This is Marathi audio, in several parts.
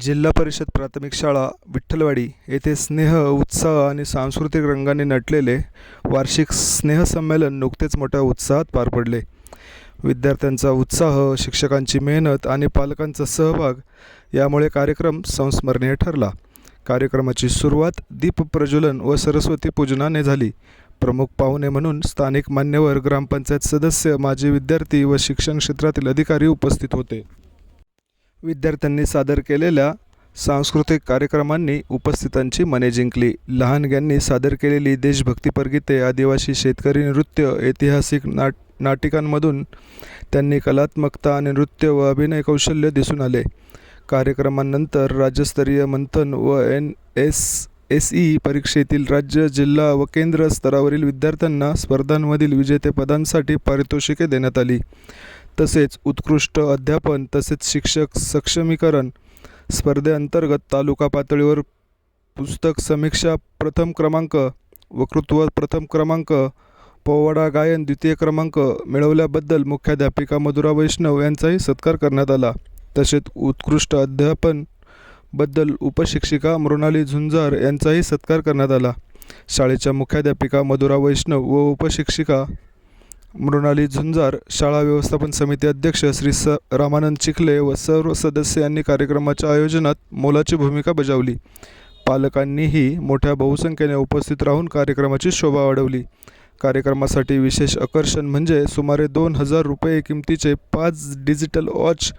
जिल्हा परिषद प्राथमिक शाळा विठ्ठलवाडी येथे स्नेह उत्साह आणि सांस्कृतिक रंगाने नटलेले वार्षिक स्नेहसंमेलन नुकतेच मोठ्या उत्साहात पार पडले. विद्यार्थ्यांचा उत्साह शिक्षकांची मेहनत आणि पालकांचा सहभाग यामुळे कार्यक्रम संस्मरणीय ठरला. कार्यक्रमाची सुरुवात दीपप्रज्वलन व सरस्वती पूजनाने झाली. प्रमुख पाहुणे म्हणून स्थानिक मान्यवर ग्रामपंचायत सदस्य माजी विद्यार्थी व शिक्षण क्षेत्रातील अधिकारी उपस्थित होते. विद्यार्थ्यांनी सादर केलेल्या सांस्कृतिक कार्यक्रमांनी उपस्थितांची मने जिंकली. लहानग्यांनी सादर केलेली देशभक्तीपर गीते आदिवासी शेतकरी नृत्य ऐतिहासिक नाट नाटिकांमधून त्यांनी कलात्मकता आणि नृत्य व अभिनय कौशल्य दिसून आले. कार्यक्रमानंतर राज्यस्तरीय मंथन व एन एस एस ई परीक्षेतील राज्य जिल्हा व केंद्र स्तरावरील विद्यार्थ्यांना स्पर्धांमधील विजेतेपदांसाठी पारितोषिके देण्यात आली. तसेच उत्कृष्ट अध्यापन तसेच शिक्षक सक्षमीकरण स्पर्धेअंतर्गत तालुका पातळीवर पुस्तक समीक्षा प्रथम क्रमांक वक्तृत्व प्रथम क्रमांक पोवाडा गायन द्वितीय क्रमांक मिळवल्याबद्दल मुख्याध्यापिका मधुरा वैष्णव यांचाही सत्कार करण्यात आला. तसेच उत्कृष्ट अध्यापनबद्दल उपशिक्षिका मृणाली झुंजार यांचाही सत्कार करण्यात आला. शाळेच्या मुख्याध्यापिका मधुरा वैष्णव व उपशिक्षिका मृणाली झुंजार शाळा व्यवस्थापन समिती अध्यक्ष श्री स रामानंद चिखले व सर्व सदस्य यांनी कार्यक्रमाच्या आयोजनात मोलाची भूमिका बजावली. पालकांनीही मोठ्या बहुसंख्येने उपस्थित राहून कार्यक्रमाची शोभा वाढवली. कार्यक्रमासाठी विशेष आकर्षण म्हणजे सुमारे दोन हजार रुपये किमतीचे पाच डिजिटल वॉच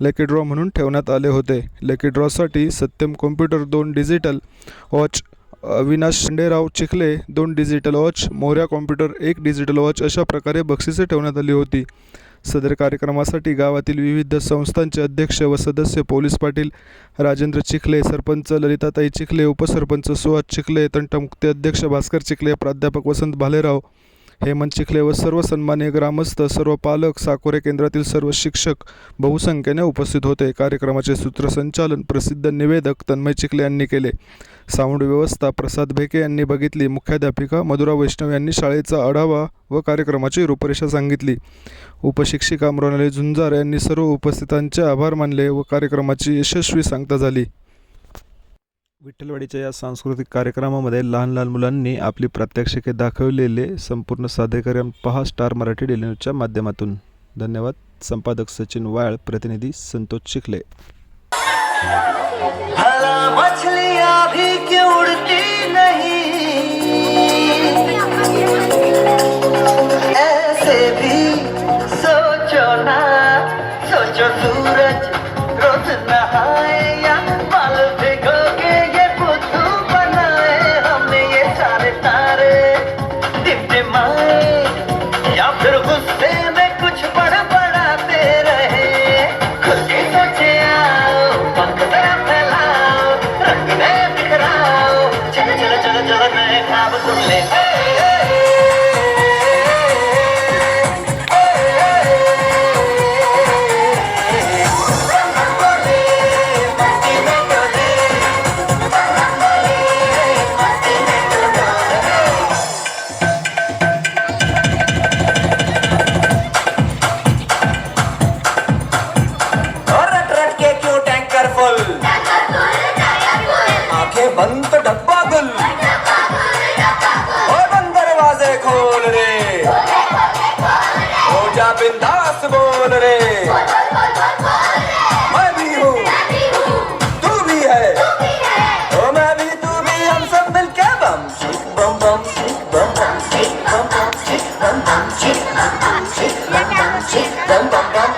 लकी ड्रॉ म्हणून ठेवण्यात आले होते. लकी ड्रॉसाठी सत्यम कॉम्प्युटर दोन डिजिटल वॉच अविनाश शिंडेराव चिखले दोन डिजिटल वॉच मोहऱ्या कॉम्प्युटर एक डिजिटल वॉच अशा प्रकारे बक्षिसे ठेवण्यात आली होती. सदर कार्यक्रमासाठी गावातील विविध संस्थांचे अध्यक्ष व सदस्य पोलीस पाटील राजेंद्र चिखले सरपंच ललिताताई चिखले उपसरपंच सुहास चिखले तंटमुक्ती अध्यक्ष भास्कर चिखले प्राध्यापक वसंत भालेराव हेमंत चिखले व सर्व सन्मान्य ग्रामस्थ सर्व पालक साकोरे केंद्रातील सर्व शिक्षक बहुसंख्येने उपस्थित होते. कार्यक्रमाचे सूत्रसंचालन प्रसिद्ध निवेदक तन्मय चिखले यांनी केले. साऊंड व्यवस्था प्रसाद भेके यांनी बघितली. मुख्याध्यापिका मधुरा वैष्णव यांनी शाळेचा आढावा व कार्यक्रमाची रूपरेषा सांगितली. उपशिक्षिका मृणाली झुंजार यांनी सर्व उपस्थितांचे आभार मानले व कार्यक्रमाची यशस्वी सांगता झाली. विठ्ठलवाडीच्या या सांस्कृतिक कार्यक्रमामध्ये लहान लहान मुलांनी आपली प्रात्यक्षिके दाखवलेले संपूर्ण सादरीकरण पहा स्टार मराठी डेली न्यूजच्या माध्यमातून. धन्यवाद. संपादक सचिन वाळ प्रतिनिधी संतोष चिखले ऐसे भी सोचो ना सोचो आँखें बंद तो डब्बा गुल। बंद दरवाजे खोल रे। हो जा बिंदास बोल रे। मैं भी हूँ। तू भी है। ओ मैं भी, तू भी। हम सब बम चिक बम बम बम बम बम